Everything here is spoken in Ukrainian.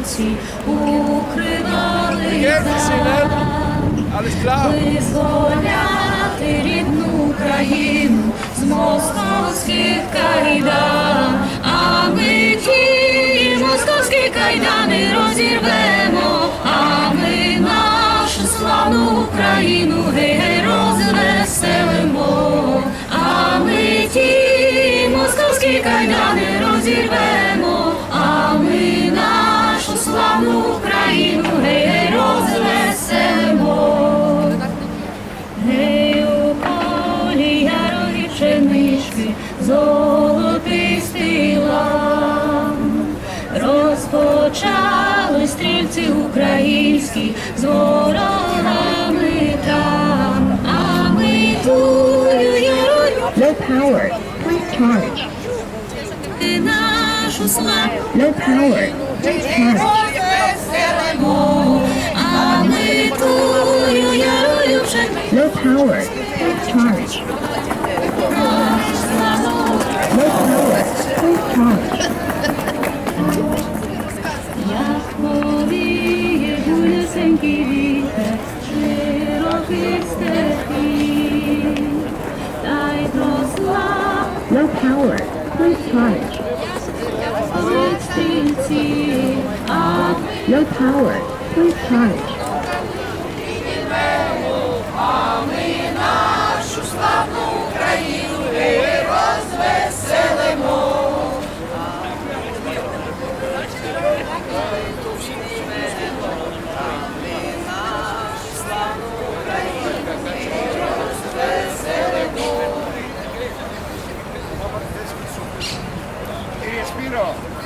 серці klar. Визволяти рідну Україну з московських кайдан, а ми ті московські кайдани розірвемо, а ми нашу славну Україну гей розвеселимо, а ми ті московські кайдани пшенички, золотистий лан. Розпочали стрільці українські з ворогами там, а ми charge. нашу славу Low power. Please charge. Low power. Please charge. power. Please charge. No power. Please charge. Zero.